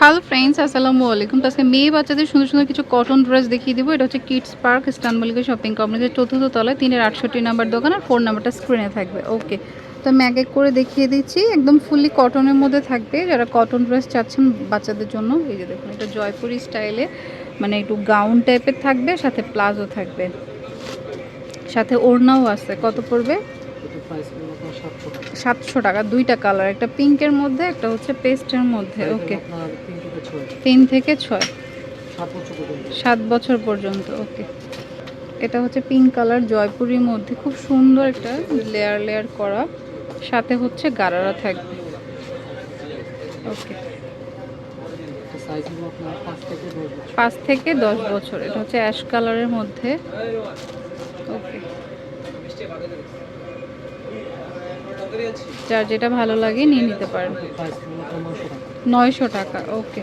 Hello friends আসসালামু আলাইকুম তো আজকে মেয়ে বাচ্চাদের সুন্দর সুন্দর কিছু কটন ড্রেস দেখিয়ে দেবো। এটা হচ্ছে কিডস পার্ক ইস্তানবুলিকা শপিং কমপ্লেক্সের চতুর্থ তলায়, তিনের আটষট্টি নাম্বার দোকান আর ফোন নাম্বারটা স্ক্রিনে থাকবে। ওকে তো আমি এক এক করে দেখিয়ে দিচ্ছি। একদম ফুললি কটনের মধ্যে থাকবে। যারা কটন ড্রেস চাচ্ছেন বাচ্চাদের জন্য, এই যে দেখুন, এটা জয়পুরি স্টাইলে মানে একটু গাউন টাইপের থাকবে, সাথে প্লাজো থাকবে। সাথে ওড়নাও আছে। কত পড়বে? সাতশো টাকা। দুইটা কালার একটা পিঙ্কের মধ্যে একটা হচ্ছে পেস্টের মধ্যে ওকে তিন থেকে ছয়। সাত বছর পর্যন্ত। ওকে এটা হচ্ছে পিঙ্ক কালার জয়পুরীর মধ্যে খুব সুন্দর একটা লেয়ার লেয়ার করা। সাথে হচ্ছে গারারা থাকবে ওকে পাঁচ থেকে দশ বছর। এটা হচ্ছে অ্যাশ কালারের মধ্যে ওকে যার যেটা ভালো লাগে নিয়ে নিতে পারেন। নয়শো টাকা, ওকে।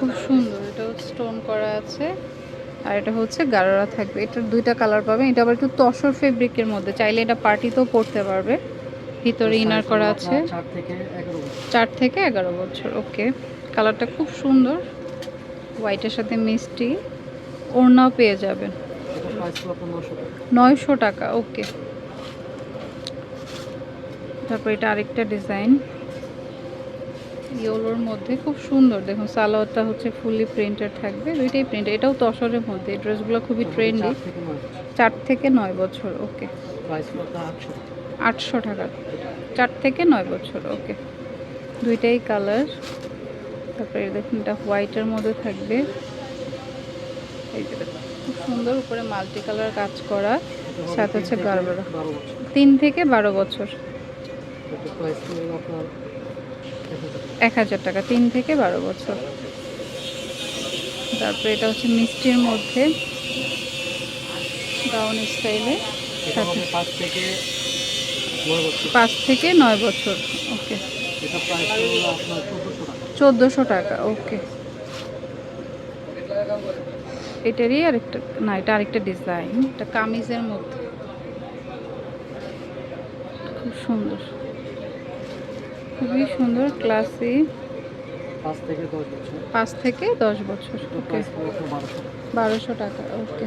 খুব সুন্দর, এটা স্টোন করা আছে। আর এটা হচ্ছে গারারা থাকবে। এটা দুইটা কালার পাবেন এটা আবার একটু তসর ফেব্রিকের মধ্যে। চাইলে এটা পার্টিতেও পরতে পারবে। ভিতরে ইনার করা আছে। চার থেকে এগারো বছর, ওকে। কালারটা খুব সুন্দর। হোয়াইটের সাথে মিষ্টি। ওড়নাও পেয়ে যাবেন। নয়শো টাকা, ওকে। তারপর এটা আরেকটা ডিজাইন। ইয়েলোর মধ্যে খুব সুন্দর। দেখুন সালোয়ারটা হচ্ছে ফুললি প্রিন্টেড থাকবে। দুইটাই প্রিন্ট এটাও তসরের মধ্যে। এই ড্রেসগুলো খুবই ট্রেন্ডি চার থেকে নয় বছর। চার থেকে নয় বছর ওকে আটশো টাকা। চার থেকে নয় বছর ওকে দুইটাই কালার তারপরে দেখুন এটা হোয়াইটের মধ্যে থাকবে। এই যে খুব সুন্দর উপরে মাল্টি কালার কাজ করা। সাথে হচ্ছে গারবারা। বারো তিন থেকে বারো বছর। এক হাজার টাকা। তিন থেকে বারো বছর। তারপরে এটা হচ্ছে মিষ্টির মধ্যে গাউন স্টাইলে পাঁচ থেকে নয় বছর। পাঁচ থেকে নয় বছর ওকে। চোদ্দোশো টাকা ওকে। এটারই আরেকটা না এটা আরেকটা ডিজাইন। এটা কামিজের মধ্যে। খুব সুন্দর। খুবই সুন্দর ক্লাসি পাঁচ থেকে দশ বছর। ওকে বারোশো টাকা ওকে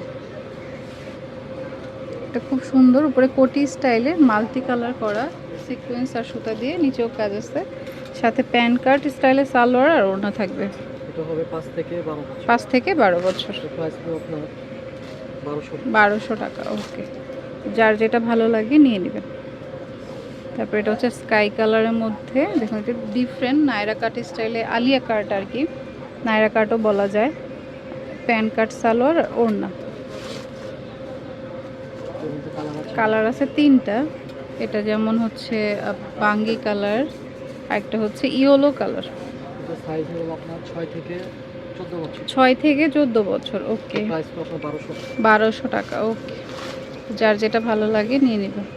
এটা খুব সুন্দর উপরে কোটি স্টাইলে মাল্টি কালার করা সিকোয়েন্স আর সুতা দিয়ে নিচেও কাজ আছে। সাথে প্যান কার্ড স্টাইলে সালোয়ার আর ওড়না থাকবে। পাঁচ থেকে বারো বছর। বারোশো। টাকা ওকে যার যেটা ভালো লাগে নিয়ে নেবেন। তারপর এটা হচ্ছে স্কাই কালারের মধ্যে দেখুন এটা ডিফারেন্ট নায়রা কাট স্টাইলে আলিয়া কাট আর কি। নায়রা কাটও বলা যায়। প্যান কাট সালোয়ার ওড়না। কালার আছে তিনটা। এটা যেমন হচ্ছে বাঙ্গি কালার একটা হচ্ছে ইয়েলো কালার ছয় থেকে চোদ্দ বছর। ওকে বারোশো। টাকা ওকে যার যেটা ভালো লাগে নিয়ে নেবেন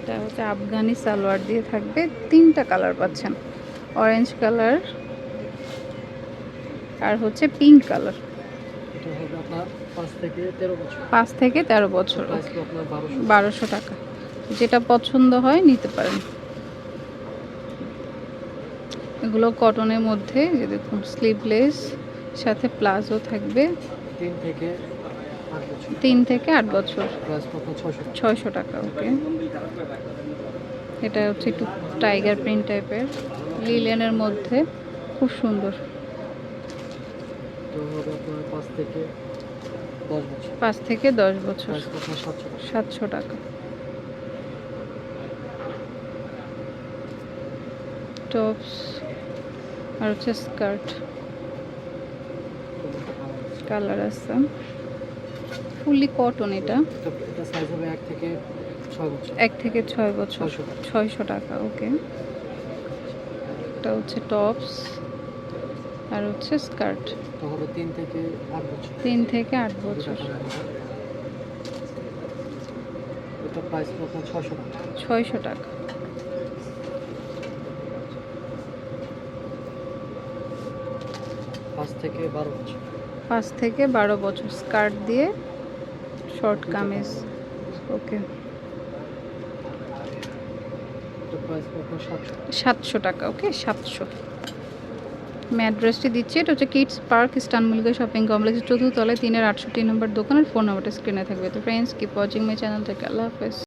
এটা হচ্ছে আফগানি সালোয়ার দিয়ে থাকবে তিনটা কালার পাচ্ছেন। অরেঞ্জ কালার আর হচ্ছে পিঙ্ক কালার পাঁচ থেকে তেরো বছর। বারোশো। টাকা। যেটা পছন্দ হয় নিতে পারেন। এগুলো কটনের মধ্যে যে দেখুন স্লিভলেস সাথে প্লাজো থাকবে। তিন থেকে তিন থেকে আট বছর। ছয়শো টাকা ওকে। এটা হচ্ছে একটু টাইগার প্রিন্ট টাইপের। লিলেনের মধ্যে খুব সুন্দর। পাঁচ থেকে দশ বছর। সাতশো টাকা। টপস আর হচ্ছে স্কার্ট। কালার আছে। ফুললি কটন এটা। সাইজ হবে এক থেকে ছয় বছর। এক থেকে ছয় বছর। ছয়শো টাকা। ওকে এটা হচ্ছে টপস আর হচ্ছে স্কার্ট তিন থেকে আট বছর। তিন থেকে আট বছর। ছয়শো টাকা। পাঁচ থেকে বারো বছর। পাঁচ থেকে বারো বছর স্কার্ট দিয়ে শর্ট কামিজ, ওকে। সাতশো টাকা, ওকে, সাতশো। আমি অ্যাড্রেসটি দিচ্ছি, এটা হচ্ছে কিডস পার্ক ইস্টানবুলকে শপিং কমপ্লেক্সের চতুর্থ তলায়, তিনের আটষট্টি নম্বর দোকানের ফোন নাম্বারটা স্ক্রিনে থাকবে। তো friends keep watching my channel থেকে আল্লাহ হাফেজ।